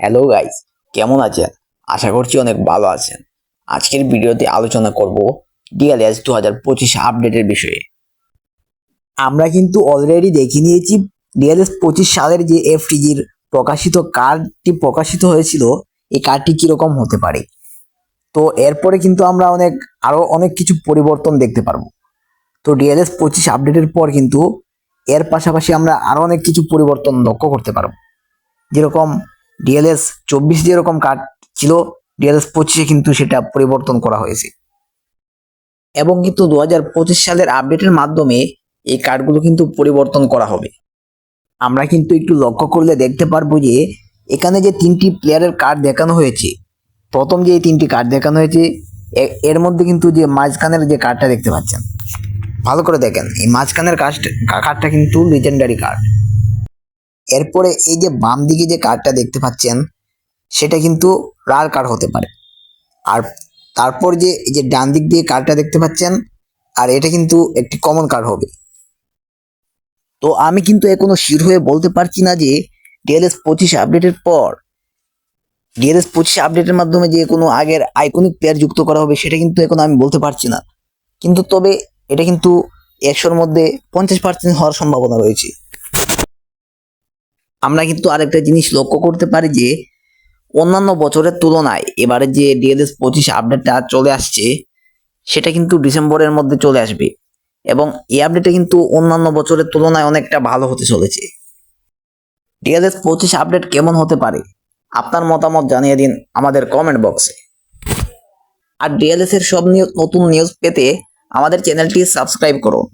Hello guys কেমন আছেন? আশা করছি অনেক ভালো আছেন। আজকের ভিডিওতে আলোচনা করব ডিএলএস দু হাজার পঁচিশ আপডেটের বিষয়ে। আমরা কিন্তু অলরেডি দেখে নিয়েছি ডিএলএস পঁচিশ সালের যে এফটিজির প্রকাশিত কার্ডটি প্রকাশিত হয়েছিল, এই কার্ডটি কীরকম হতে পারে? তো এরপরে কিন্তু আমরা অনেক আরও অনেক কিছু পরিবর্তন দেখতে পারব। তো ডিএলএস পঁচিশ আপডেটের পর কিন্তু এর পাশাপাশি আমরা আরও অনেক কিছু পরিবর্তন লক্ষ্য করতে পারব। যেরকম ডিএলএস চব্বিশ যেরকম কার্ড ছিল ডিএলএস পঁচিশে কিন্তু সেটা পরিবর্তন করা হয়েছে। এবং কিন্তু দু হাজার পঁচিশ সালের আপডেটের মাধ্যমে এই কার্ডগুলো কিন্তু পরিবর্তন করা হবে। আমরা কিন্তু একটু লক্ষ্য করলে দেখতে পারব যে, এখানে যে তিনটি প্লেয়ারের কার্ড দেখানো হয়েছে, প্রথম যে এই তিনটি কার্ড দেখানো হয়েছে এর মধ্যে কিন্তু যে মাঝখানের যে কার্ডটা দেখতে পাচ্ছেন। ভালো করে দেখেন, এই মাঝখানের কার্ড কার্ডটা কিন্তু লিজেন্ডারি কার্ড এরপরে এই যে বাম দিকে যে কার্ডটা দেখতে পাচ্ছেন, সেটা কিন্তু রার কার্ড হতে পারে। আর তারপর যে, এই যে ডান দিক দিয়ে কার্ডটা দেখতে পাচ্ছেন, আর এটা কিন্তু একটি কমন কার্ড হবে। তো আমি কিন্তু এখনও শির হয়ে বলতে পারছি না যে ডিএলএস পঁচিশ আপডেটের পর ডিএলএস পঁচিশ আপডেটের মাধ্যমে যে কোনো আগের আইকনিক প্লেয়ার যুক্ত করা হবে, সেটা কিন্তু এখন আমি বলতে পারছি না। কিন্তু তবে এটা কিন্তু একশোর মধ্যে পঞ্চাশ পার্সেন্ট হওয়ার সম্ভাবনা রয়েছে। আমরা কিন্তু আরেকটা জিনিস লক্ষ্য করতে পারি যে, অন্যান্য বছরের তুলনায় এবারে যে ডিএলএস পঁচিশ আপডেটটা চলে আসছে, সেটা কিন্তু ডিসেম্বরের মধ্যে চলে আসবে। এবং এই আপডেটটা কিন্তু অন্যান্য বছরের তুলনায় অনেকটা ভালো হতে চলেছে। ডিএলএস পঁচিশ আপডেট কেমন হতে পারে? আপনার মতামত জানিয়ে দিন আমাদের কমেন্ট বক্সে। আর ডিএলএস এর সব নতুন নিউজ পেতে আমাদের চ্যানেলটি সাবস্ক্রাইব করুন।